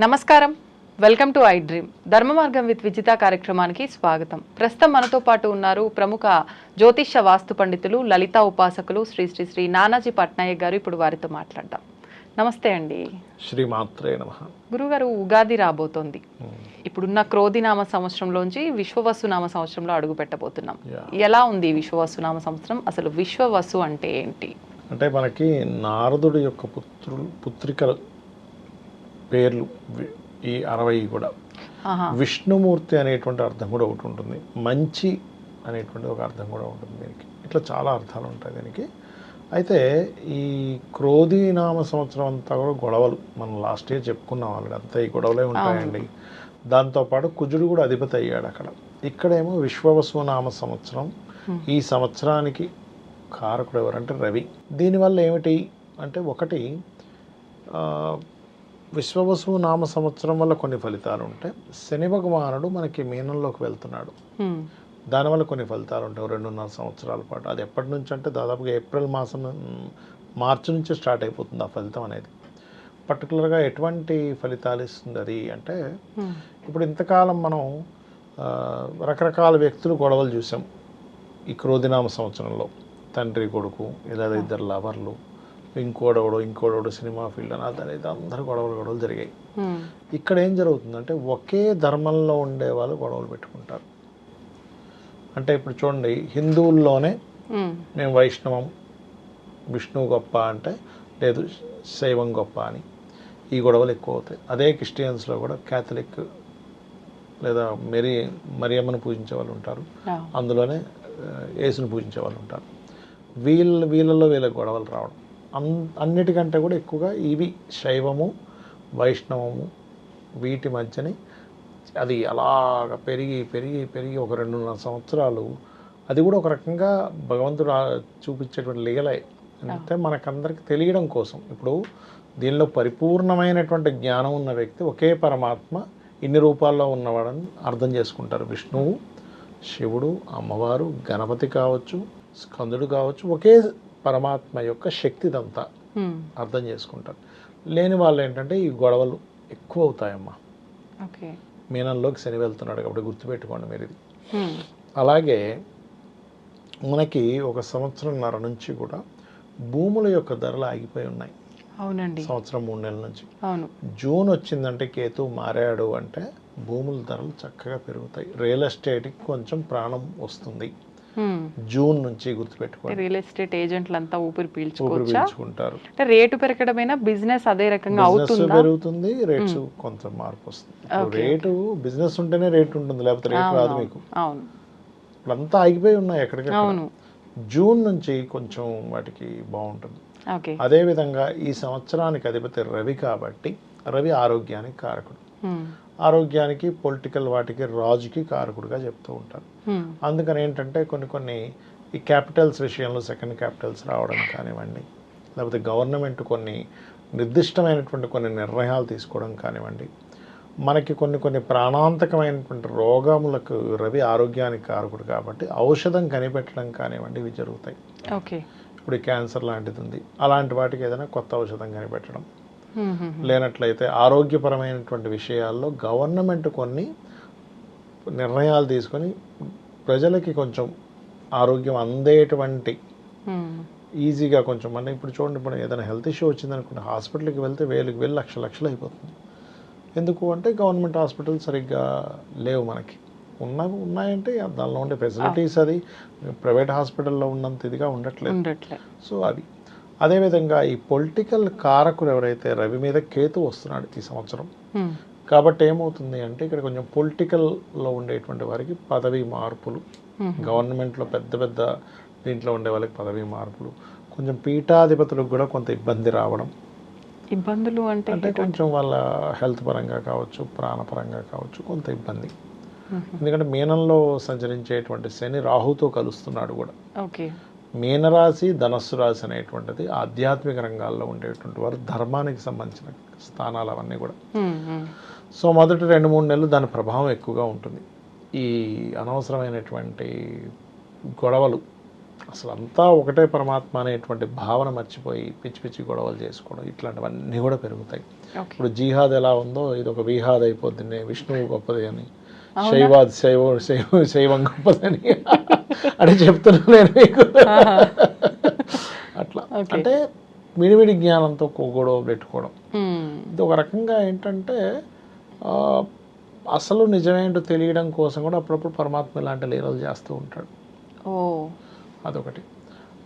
నమస్కారం. Welcome to I dream. Dharma Margam with Vijitha కార్యక్రమానికి స్వాగతం. ప్రస్తుతం మనతో పాటు ఉన్నారు ప్రముఖ జ్యోతిష్య వాస్తు పండితులు లలిత ఉపాసకులు శ్రీ శ్రీ శ్రీ నానాజీ పట్నాయక్ గారు ఇప్పుడు వారితో మాట్లాడదాం. నమస్తే అండి. శ్రీమాత్రే నమ. గురుగారు ఉగాది రాబోతోంది. ఇప్పుడున్న క్రోధినామ సంవత్సరంలోంచి విశ్వవసు నామ సంవత్సరంలో అడుగు పెట్టబోతున్నాం. ఎలా ఉంది విశ్వవసు నామ సంవత్సరం? అసలు విశ్వవసు అంటే ఏంటి? అంటే మనకి నారదుడి యొక్క పుత్రులు పుత్రికల పేర్లు ఈ అరవై కూడా. విష్ణుమూర్తి అనేటువంటి అర్థం కూడా ఒకటి ఉంటుంది. మంచి అనేటువంటి ఒక అర్థం కూడా ఉంటుంది దీనికి. ఇట్లా చాలా అర్థాలు ఉంటాయి దీనికి. అయితే ఈ క్రోధి నామ సంవత్సరం అంతా కూడా గొడవలు. మనం లాస్ట్ ఇయర్ చెప్పుకున్నాం ఆల్రెడీ అంతా ఈ గొడవలే ఉంటాయండి. దాంతోపాటు కుజుడు కూడా అధిపతి అయ్యాడు అక్కడ. ఇక్కడేమో విశ్వవసు నామ సంవత్సరం. ఈ సంవత్సరానికి కారకుడు ఎవరంటే రవి. దీనివల్ల ఏమిటి అంటే ఒకటి విశ్వవసు నామ సంవత్సరం వల్ల కొన్ని ఫలితాలు ఉంటాయి. శని భగవానుడు మనకి మీనంలోకి వెళ్తున్నాడు. దానివల్ల కొన్ని ఫలితాలు ఉంటాయి. రెండున్నర సంవత్సరాల పాటు. అది ఎప్పటి నుంచి అంటే దాదాపుగా ఏప్రిల్ మాసం మార్చి నుంచి స్టార్ట్ అయిపోతుంది ఆ ఫలితం అనేది. పర్టికులర్గా ఎటువంటి ఫలితాలు ఇస్తుంది అది అంటే. ఇప్పుడు ఇంతకాలం మనం రకరకాల వ్యక్తులు గొడవలు చూసాం ఈ క్రోధినామ సంవత్సరంలో. తండ్రి కొడుకు లేదా ఇద్దరు లవర్లు ఇంకోడోడు ఇంకోడోడు సినిమా ఫీల్డ్ అని అదని ఇది అందరూ గొడవలు గొడవలు జరిగాయి. ఇక్కడ ఏం జరుగుతుందంటే ఒకే ధర్మంలో ఉండే వాళ్ళు గొడవలు పెట్టుకుంటారు అంటే ఇప్పుడు చూడండి హిందువుల్లోనే. మేము వైష్ణవం విష్ణువు గొప్ప అంటే లేదు శైవం గొప్ప అని ఈ గొడవలు ఎక్కువ అవుతాయి అదే క్రిస్టియన్స్లో కూడా క్యాథలిక్ లేదా మెరి మరియమ్మను పూజించే వాళ్ళు ఉంటారు. అందులోనే యేసును పూజించే వాళ్ళు ఉంటారు వీళ్ళ వీళ్ళలో వీళ్ళ గొడవలు రావడం. అన్ అన్నిటికంటే కూడా ఎక్కువగా ఇవి శైవము వైష్ణవము వీటి మధ్యని అది అలాగ పెరిగి పెరిగి పెరిగి ఒక రెండున్నర సంవత్సరాలు అది కూడా ఒక రకంగా భగవంతుడు చూపించేటువంటి లీలే. అంటే మనకందరికి తెలియడం కోసం. ఇప్పుడు దీనిలో పరిపూర్ణమైనటువంటి జ్ఞానం ఉన్న వ్యక్తి ఒకే పరమాత్మ ఇన్ని రూపాల్లో ఉన్నవాడని అర్థం చేసుకుంటారు. విష్ణువు శివుడు అమ్మవారు గణపతి కావచ్చు స్కందుడు కావచ్చు ఒకే పరమాత్మ యొక్క శక్తిదంతా. అర్థం చేసుకుంటారు లేని వాళ్ళు ఏంటంటే ఈ గొడవలు ఎక్కువ అవుతాయమ్మా మీనంలోకి శని వెళ్తున్నాడు కాబట్టి గుర్తుపెట్టుకోండి మీరు ఇది. అలాగే మనకి ఒక సంవత్సరంన్నర నుంచి కూడా భూముల యొక్క ధరలు ఆగిపోయి ఉన్నాయి. అవునండి. సంవత్సరం మూడు నెలల నుంచి. అవును. జూన్ వచ్చిందంటే కేతు మారాడు అంటే భూముల ధరలు చక్కగా పెరుగుతాయి. రియల్ ఎస్టేట్కి కొంచెం ప్రాణం వస్తుంది. జూన్ నుంచి గుర్తుపెట్టుకోండి. రియల్ ఎస్టేట్ ఏజెంట్లు అంతా ఊపిరి పీల్చుకుంటారు. అంటే రేటు పెరగడమైనా బిజినెస్ అదే రకంగా అవుతుందా? పెరుగుతుంది రేట్స్ కొంచెం మార్పు వస్తుంది. రేటు బిజినెస్ ఉంటేనే రేట్ ఉంటుంది లేకపోతే రేట్ రాదు మీకు. అవును. అంతా ఆగిపోయి ఉన్నాయి ఎక్కడికక్కడ. అవును. జూన్ నుంచి కొంచెం వాటికి బాగుంటుంది. ఓకే. అదేవిధంగా ఈ సంవత్సరానికి అధిపతి రవి కాబట్టి రవి ఆరోగ్యానికి కారకుడు. ఆరోగ్యానికి పొలిటికల్ వాటికి రాజుకి కారకుడుగా చెప్తూ ఉంటారు. అందుకని ఏంటంటే కొన్ని కొన్ని ఈ క్యాపిటల్స్ విషయంలో సెకండ్ క్యాపిటల్స్ రావడం కానివ్వండి లేకపోతే గవర్నమెంట్ కొన్ని నిర్దిష్టమైనటువంటి కొన్ని నిర్ణయాలు తీసుకోవడం కానివ్వండి మనకి కొన్ని కొన్ని ప్రాణాంతకమైనటువంటి రోగములకు రవి ఆరోగ్యానికి కారకుడు కాబట్టి ఔషధం కనిపెట్టడం కానివ్వండి ఇవి జరుగుతాయి ఓకే ఇప్పుడు క్యాన్సర్ లాంటిది ఉంది అలాంటి వాటికి ఏదైనా కొత్త ఔషధం కనిపెట్టడం. లేనట్లయితే ఆరోగ్యపరమైనటువంటి విషయాల్లో గవర్నమెంట్ కొన్ని నిర్ణయాలు తీసుకొని ప్రజలకి కొంచెం ఆరోగ్యం అందేటువంటి హ్మ్. ఈజీగా కొంచెం మన ఇప్పుడు చూడండి ఇప్పుడు ఏదైనా హెల్త్ ఇష్యూ వచ్చిందనుకుంటే హాస్పిటల్కి వెళ్తే వేలకు వేలు లక్ష లక్షలు అయిపోతుంది. ఎందుకు అంటే గవర్నమెంట్ హాస్పిటల్ సరిగ్గా లేవు మనకి. ఉన్న ఉన్నాయంటే దానిలో ఉండే ఫెసిలిటీస్ అది. ప్రైవేట్ హాస్పిటల్లో ఉన్నంత ఇదిగా ఉండట్లేదు. ఉండట్లే సో అది అదేవిధంగా ఈ పొలిటికల్ కారకులు ఎవరైతే రవి మీద కేతు వస్తున్నాడు ఈ సంవత్సరం. కాబట్టి ఏమవుతుంది అంటే ఇక్కడ కొంచెం పొలిటికల్లో ఉండేటువంటి వారికి పదవి మార్పులు. గవర్నమెంట్లో పెద్ద పెద్ద దీంట్లో ఉండే వాళ్ళకి పదవి మార్పులు కొంచెం పీఠాధిపతులకు కూడా కొంత ఇబ్బంది రావడం ఇబ్బందులు అంటే అంటే కొంచెం వాళ్ళ హెల్త్ పరంగా కావచ్చు ప్రాణపరంగా కావచ్చు కొంత ఇబ్బంది. ఎందుకంటే మీనంలో సంచరించేటువంటి శని రాహుతో కలుస్తున్నాడు కూడా ఓకే మీనరాశి ధనస్సు రాశి అనేటువంటిది ఆధ్యాత్మిక రంగాల్లో ఉండేటువంటి వారు ధర్మానికి సంబంధించిన స్థానాలు అవన్నీ కూడా. సో మొదటి రెండు మూడు నెలలు దాని ప్రభావం ఎక్కువగా ఉంటుంది. ఈ అనవసరమైనటువంటి గొడవలు అసలు అంతా ఒకటే పరమాత్మ అనేటువంటి భావన మర్చిపోయి పిచ్చి పిచ్చి గొడవలు చేసుకోవడం ఇట్లాంటివన్నీ కూడా పెరుగుతాయి. ఇప్పుడు జిహాద్ ఎలా ఉందో ఇది ఒక విహాద్ అయిపోతుంది విష్ణువు గొప్పది అని శైవాద్ శైవ శైవ శైవం గొప్పదని. అని చెప్తున్నా నేను మీకు. అట్లా. అంటే మిడిమిడి జ్ఞానంతో గొడవ పెట్టుకోవడం. ఇది ఒక రకంగా ఏంటంటే అసలు నిజమేంటో తెలియడం కోసం కూడా అప్పుడప్పుడు పరమాత్మ ఇలాంటి లీలలు చేస్తూ ఉంటాడు. అదొకటి.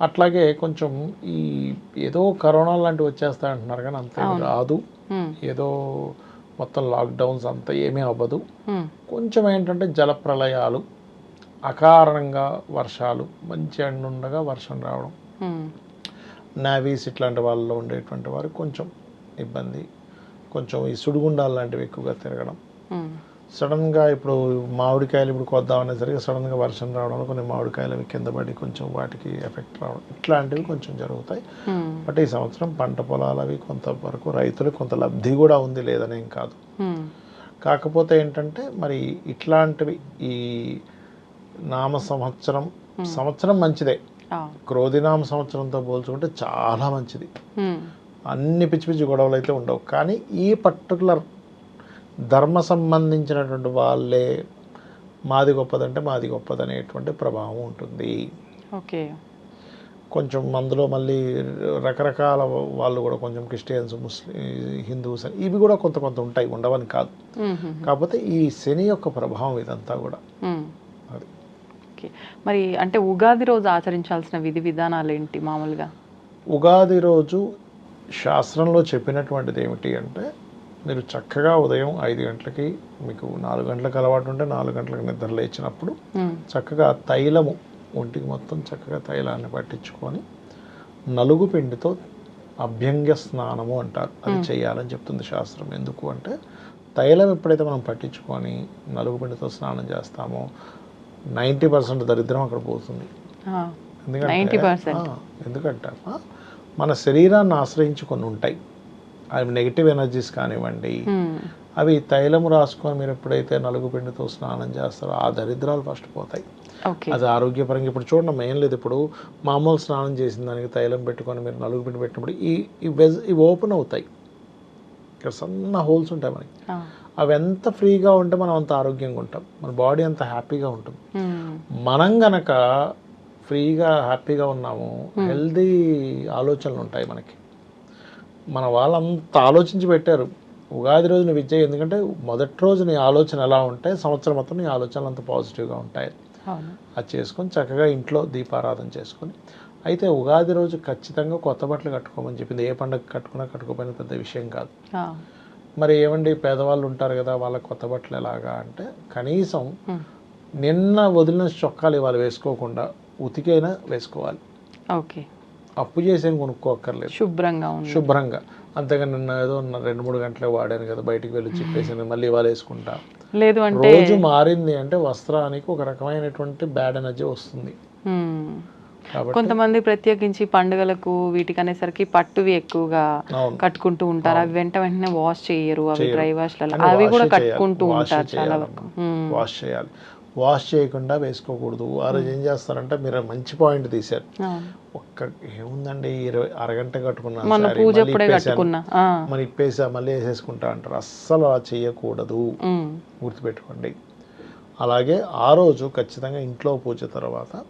అట్లాగే కొంచెం ఈ ఏదో కరోనా లాంటివి వచ్చేస్తా అంటున్నారు కానీ అంత రాదు. ఏదో మొత్తం లాక్డౌన్స్ అంత ఏమీ అవ్వదు. కొంచెం ఏంటంటే జలప్రలయాలు. అకారణంగా వర్షాలు మంచి ఎండ ఉండగా వర్షం రావడం. నావీస్ ఇట్లాంటి వాళ్ళలో ఉండేటువంటి వారు కొంచెం ఇబ్బంది కొంచెం ఈ సుడిగుండాలు లాంటివి ఎక్కువగా తిరగడం. సడన్గా ఇప్పుడు మామిడికాయలు ఇప్పుడు కొద్దాం అనేసరికి సడన్గా వర్షం రావడం కొన్ని మామిడికాయలు అవి కింద పడి కొంచెం వాటికి ఎఫెక్ట్ రావడం ఇట్లాంటివి కొంచెం జరుగుతాయి. బట్ ఈ సంవత్సరం పంట పొలాలు అవి కొంతవరకు రైతులకు కొంత లబ్ధి కూడా ఉంది లేదనేం కాదు. కాకపోతే ఏంటంటే మరి ఇట్లాంటివి ఈ నామ సంవత్సరం. సంవత్సరం మంచిదే. ఆ. క్రోధినామ సంవత్సరంతో పోల్చుకుంటే చాలా మంచిది. అన్ని పిచ్చి పిచ్చి గొడవలు అయితే ఉండవు. కానీ ఈ పర్టికులర్ ధర్మ సంబంధించినటువంటి వాళ్ళే మాది గొప్పదంటే మాది గొప్పదనేటువంటి ప్రభావం ఉంటుంది. ఓకే. కొంచెం అందులో మళ్ళీ రకరకాల వాళ్ళు కూడా కొంచెం క్రిస్టియన్స్ ముస్లిం హిందూస్ ఇవి కూడా కొంత కొంత ఉంటాయి. ఉండవని కాదు. కాకపోతే ఈ శని యొక్క ప్రభావం ఇదంతా కూడా. ఓకే మరి అంటే ఉగాది రోజు ఆచరించాల్సిన విధి విధానాలు ఏంటి మామూలుగా? ఉగాది రోజు శాస్త్రంలో చెప్పినటువంటిది ఏమిటి అంటే మీరు చక్కగా ఉదయం ఐదు గంటలకి మీకు నాలుగు గంటలకు అలవాటు ఉంటే నాలుగు గంటలకు నిద్ర లేచినప్పుడు. చక్కగా తైలము ఒంటికి మొత్తం చక్కగా తైలాన్ని పట్టించుకొని నలుగు పిండితో అభ్యంగ స్నానము అంటారు. అది చేయాలని చెప్తుంది శాస్త్రం. ఎందుకు అంటే తైలం ఎప్పుడైతే మనం పట్టించుకొని నలుగు పిండితో స్నానం చేస్తామో నైంటీ పర్సెంట్ దరిద్రం అక్కడ పోతుంది. ఎందుకంటే 90%. ఆ, ఎందుకంటే ఆ, మన శరీరాన్ని ఆశ్రయించి కొన్ని ఉంటాయి అవి నెగిటివ్ ఎనర్జీస్ కానివ్వండి. అవి తైలము రాసుకొని మీరు ఎప్పుడైతే నలుగు పిండితో స్నానం చేస్తారో ఆ దరిద్రాలు ఫస్ట్ పోతాయి అది ఆరోగ్యపరంగా ఇప్పుడు చూడండి ఏం లేదు ఇప్పుడు మామూలు స్నానం చేసిన దానికి తైలం పెట్టుకొని మీరు నలుగు పిండి పెట్టినప్పుడు ఈ ఈ వెజ్ ఇవి ఓపెన్ అవుతాయి ఇక్కడ సన్న హోల్స్ ఉంటాయి మనకి. అవి ఎంత ఫ్రీగా ఉంటే మనం అంత ఆరోగ్యంగా ఉంటాం. మన బాడీ అంత హ్యాపీగా ఉంటుంది. మ్మ్. మనం గనక ఫ్రీగా హ్యాపీగా ఉన్నాము హెల్దీ ఆలోచనలు ఉంటాయి మనకి. మన వాళ్ళంతా ఆలోచించి పెట్టారు. ఉగాది రోజు నువ్వు ఇచ్చే ఎందుకంటే మొదటి రోజు నీ ఆలోచన ఎలా ఉంటే సంవత్సరం మొత్తం నీ ఆలోచనలు అంత పాజిటివ్గా ఉంటాయి. అది చేసుకొని చక్కగా ఇంట్లో దీపారాధన చేసుకొని అయితే ఉగాది రోజు ఖచ్చితంగా కొత్త బట్టలు కట్టుకోమని చెప్పింది. ఏ పండుగ కట్టుకున్నా కట్టుకోపోయినా పెద్ద విషయం కాదు. మరి ఏమండి పేదవాళ్ళు ఉంటారు కదా వాళ్ళ కొత్త బట్టలు ఎలాగా అంటే కనీసం. నిన్న వదిలిన చొక్కాలు ఇవాళ వేసుకోకుండా ఉతికైనా వేసుకోవాలి. ఓకే. అప్పు చేసేం కొనుక్కోక్కర్లేదు. శుభ్రంగా శుభ్రంగా. అంతేగా నిన్న ఏదో రెండు మూడు గంటలే వాడాను కదా బయటికి వెళ్ళి చెప్పేసి మళ్ళీ ఇవాళ వేసుకుంటా. లేదు అంటే రోజు మారింది అంటే వస్త్రానికి ఒక రకమైనటువంటి బ్యాడ్ ఎనర్జీ వస్తుంది. కొంతమంది ప్రత్యేకించి పండుగలకు వీటికి అనేసరికి పట్టువి ఎక్కువగా కట్టుకుంటూ ఉంటారు. అవి వెంట వెంటనే వాష్ చేయరు. అవి డ్రై వాష్లలో కానీ అవి కూడా. కట్టుకుంటూ ఉంటారు చాలా. వరకు. వాష్ చేయాలి. వాష్ చేయకుండా వేసుకోకూడదు. ఆ రోజు ఏం చేస్తారంటే మీరు మంచి పాయింట్ తీశారు. ఒక్క ఏముందండి? ఇరవై అరగంట పూజ. కట్టుకున్నా. ఆ. మరి ఇప్పేసా మళ్ళీ వేసేసుకుంటా అంటారు. అస్సలు అలా చేయకూడదు. గుర్తుపెట్టుకోండి. అలాగే ఆ రోజు ఖచ్చితంగా ఇంట్లో పూజ తర్వాత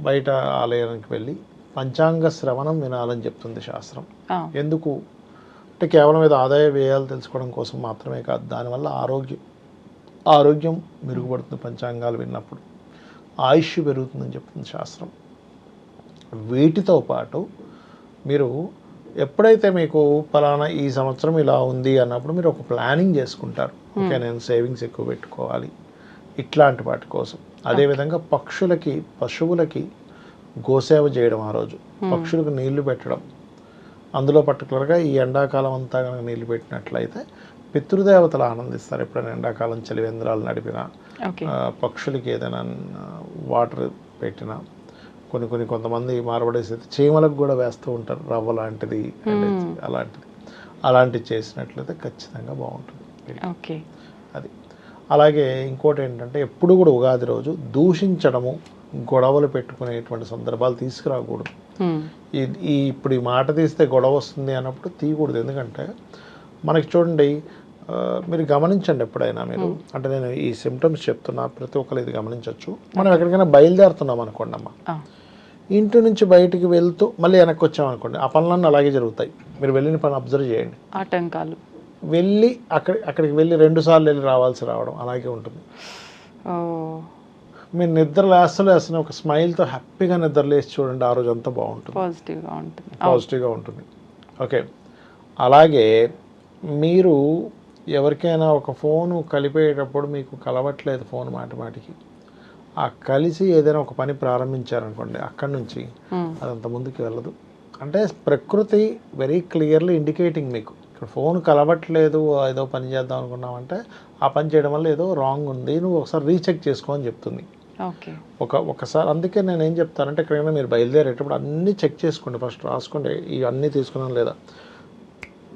బయట ఆలయానికి వెళ్ళి పంచాంగ శ్రవణం వినాలని చెప్తుంది శాస్త్రం. ఎందుకు? అంటే కేవలం ఏదో ఆదాయ వ్యయాలు తెలుసుకోవడం కోసం మాత్రమే కాదు దానివల్ల ఆరోగ్యం ఆరోగ్యం మెరుగుపడుతుంది పంచాంగాలు విన్నప్పుడు. ఆయుష్ పెరుగుతుందని చెప్తుంది శాస్త్రం. వీటితో పాటు మీరు ఎప్పుడైతే మీకు ఫలానా ఈ సంవత్సరం ఇలా ఉంది అన్నప్పుడు మీరు ఒక ప్లానింగ్ చేసుకుంటారు. ఓకే నేను సేవింగ్స్ ఎక్కువ పెట్టుకోవాలి. ఇట్లాంటి వాటి కోసం. అదేవిధంగా పక్షులకి పశువులకి గోసేవ చేయడం ఆ రోజు. పక్షులకు నీళ్ళు పెట్టడం. అందులో పర్టికులర్గా ఈ ఎండాకాలం అంతా కనుక నీళ్ళు పెట్టినట్లయితే పితృదేవతలు ఆనందిస్తారు ఎప్పుడైనా ఎండాకాలం చలివేంద్రాలు నడిపినా. పక్షులకి ఏదైనా వాటర్ పెట్టినా. కొన్ని కొన్ని కొంతమంది మారబడేసి అయితే చీమలకు కూడా వేస్తూ ఉంటారు రవ్వ లాంటిది అంటే అలాంటిది. అలాంటివి చేసినట్లయితే ఖచ్చితంగా బాగుంటుంది. ఓకే. అది. అలాగే ఇంకోటి ఏంటంటే ఎప్పుడు కూడా ఉగాది రోజు దూషించడము గొడవలు పెట్టుకునేటువంటి సందర్భాలు తీసుకురాకూడదు. ఈ ఇప్పుడు ఈ మాట తీస్తే గొడవ వస్తుంది అన్నప్పుడు తీయకూడదు. ఎందుకంటే మనకి చూడండి మీరు గమనించండి ఎప్పుడైనా మీరు. అంటే నేను ఈ సిమ్టమ్స్ చెప్తున్నా ప్రతి ఒక్కరు ఇది గమనించవచ్చు. మనం ఎక్కడికైనా బయలుదేరుతున్నాం అనుకోండి అమ్మ. ఇంటి నుంచి బయటికి వెళ్తూ మళ్ళీ వెనక్కి వచ్చామనుకోండి ఆ పనులన్నీ అలాగే జరుగుతాయి. మీరు వెళ్ళిన పని అబ్జర్వ్ చేయండి. ఆటంకాలు. వెళ్ళి అక్కడ అక్కడికి వెళ్ళి రెండు సార్లు వెళ్ళి రావాల్సి రావడం అలాగే ఉంటుంది. మీరు నిద్ర లేస్తూ లేస్తున్న ఒక స్మైల్తో హ్యాపీగా నిద్ర లేచి చూడండి ఆ రోజు అంతా బాగుంటుంది. పాజిటివ్గా ఉంటుంది. పాజిటివ్గా ఉంటుంది. ఓకే. అలాగే మీరు ఎవరికైనా ఒక ఫోను కలిపేటప్పుడు మీకు కలవట్లేదు ఫోన్ మాటి మాటికి. ఆ కలిసి ఏదైనా ఒక పని ప్రారంభించారనుకోండి అక్కడి నుంచి. అదంత ముందుకు వెళ్ళదు. అంటే ప్రకృతి వెరీ క్లియర్లీ ఇండికేటింగ్ మీకు. ఇక్కడ ఫోన్ కలవట్లేదు ఏదో పని చేద్దాం అనుకున్నామంటే ఆ పని చేయడం వల్ల ఏదో రాంగ్ ఉంది నువ్వు ఒకసారి రీచెక్ చేసుకో అని చెప్తుంది. ఒక ఒకసారి అందుకే నేను ఏం చెప్తానంటే ఎక్కడైనా మీరు బయలుదేరేటప్పుడు అన్నీ చెక్ చేసుకోండి ఫస్ట్ రాసుకోండి ఇవన్నీ తీసుకున్నాం లేదా?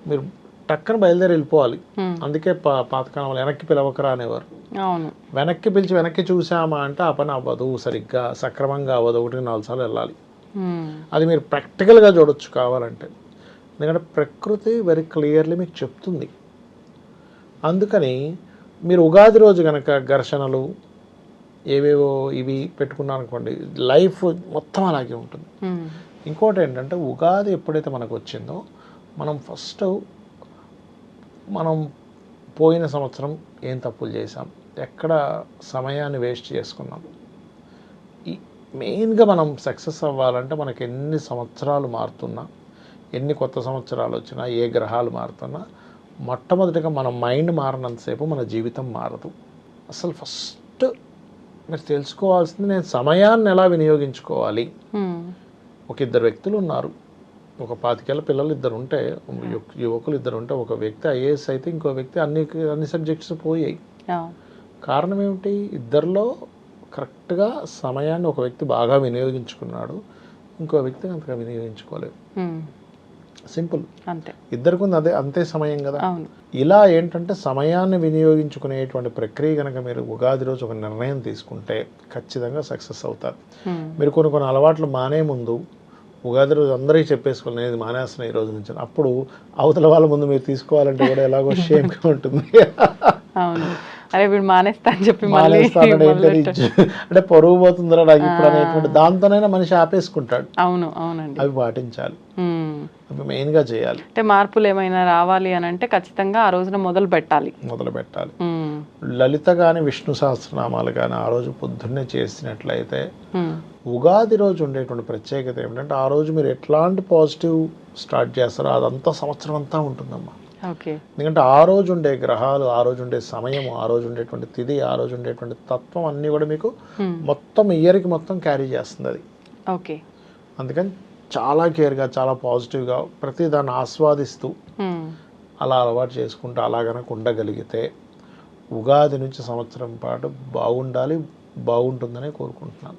మీరు టక్కన బయలుదేరి వెళ్ళిపోవాలి. అందుకే పా పాతకాలం వాళ్ళు వెనక్కి పిలవకరా అనేవారు. వెనక్కి పిలిచి వెనక్కి చూసామా అంటే ఆ పని అవ్వదు సరిగ్గా సక్రమంగా అవ్వదు ఒకటి నాలుగు సార్లు వెళ్ళాలి. అది మీరు ప్రాక్టికల్గా చూడొచ్చు కావాలంటే. ఎందుకంటే ప్రకృతి వెరీ క్లియర్లీ మీకు చెప్తుంది. అందుకని మీరు ఉగాది రోజు కనుక ఘర్షణలు ఏవేవో ఇవి పెట్టుకున్నాను అనుకోండి లైఫ్ మొత్తం అలాగే ఉంటుంది. హ్మ్. ఇంకోటి ఏంటంటే ఉగాది ఎప్పుడైతే మనకు వచ్చిందో మనం ఫస్ట్ మనం పోయిన సంవత్సరం ఏం తప్పులు చేసాం ఎక్కడ సమయాన్ని వేస్ట్ చేసుకున్నాం. ఈ మెయిన్గా మనం సక్సెస్ అవ్వాలంటే మనకి ఎన్ని సంవత్సరాలు మారుతున్నా ఎన్ని కొత్త సంవత్సరాలు వచ్చినా ఏ గ్రహాలు మారుతున్నా మొట్టమొదటిగా మన మైండ్ మారినంతసేపు మన జీవితం మారదు. అసలు ఫస్ట్ మీరు తెలుసుకోవాల్సింది నేను సమయాన్ని ఎలా వినియోగించుకోవాలి. ఒక ఇద్దరు వ్యక్తులు ఉన్నారు. ఒక పాతికేళ్ళ పిల్లలు ఇద్దరు ఉంటే యువకులు ఇద్దరు ఉంటే ఒక వ్యక్తి ఐఏఎస్ అయితే ఇంకో వ్యక్తి అన్ని అన్ని సబ్జెక్ట్స్ పోయాయి. కారణం ఏమిటి ఇద్దరిలో కరెక్ట్గా సమయాన్ని ఒక వ్యక్తి బాగా వినియోగించుకున్నాడు. ఇంకో వ్యక్తి అంతగా వినియోగించుకోలేదు. సింపుల్. అంతే. ఇద్దరికి ఉంది అదే అంతే సమయం కదా. ఇలా ఏంటంటే సమయాన్ని వినియోగించుకునేటువంటి ప్రక్రియ కనుక మీరు ఉగాది రోజు ఒక నిర్ణయం తీసుకుంటే ఖచ్చితంగా సక్సెస్ అవుతారు. మీరు కొన్ని కొన్ని అలవాట్లు మానే ముందు ఉగాది రోజు అందరికీ చెప్పేసుకోవాలి నేను మానేస్తున్నా ఈ రోజు నుంచి. అప్పుడు అవతల వాళ్ళ ముందు మీరు తీసుకోవాలంటే కూడా ఎలాగో షేమ్గా ఉంటుంది. అరే వీడు మానేస్తా అని చెప్పి. అంటే పరువు పోతుందిరా నాకు ఇప్పుడు అనేటువంటి దాంతోనైనా మనిషి ఆపేసుకుంటాడు. అవును అవునండి. అవి పాటించాలి. హ్మ్. అవి మెయిన్గా చేయాలి. అంటే మార్పులు ఏమైనా రావాలి అని అంటే ఖచ్చితంగా ఆ రోజున మొదలు పెట్టాలి. మొదలు పెట్టాలి. లలిత కానీ విష్ణు సహస్రనామాలు కానీ ఆ రోజు పొద్దున్నే చేసినట్లయితే. ఉగాది రోజు ఉండేటువంటి ప్రత్యేకత ఏమిటంటే ఆ రోజు మీరు ఎట్లాంటి పాజిటివ్ స్టార్ట్ చేస్తారో అదంతా సంవత్సరం అంతా ఉంటుందమ్మా. ఎందుకంటే ఆ రోజు ఉండే గ్రహాలు ఆ రోజు ఉండే సమయం ఆ రోజు ఉండేటువంటి తిథి ఆ రోజు ఉండేటువంటి తత్వం అన్నీ కూడా మీకు. మొత్తం ఇయర్కి మొత్తం క్యారీ చేస్తుంది అది ఓకే అందుకని చాలా కేర్గా చాలా పాజిటివ్గా ప్రతి దాన్ని ఆస్వాదిస్తూ. అలా అలవాటు చేసుకుంటూ అలా కనుక ఉండగలిగితే ఉగాది నుంచి సంవత్సరం పాటు బాగుండాలి బాగుంటుందని కోరుకుంటున్నాను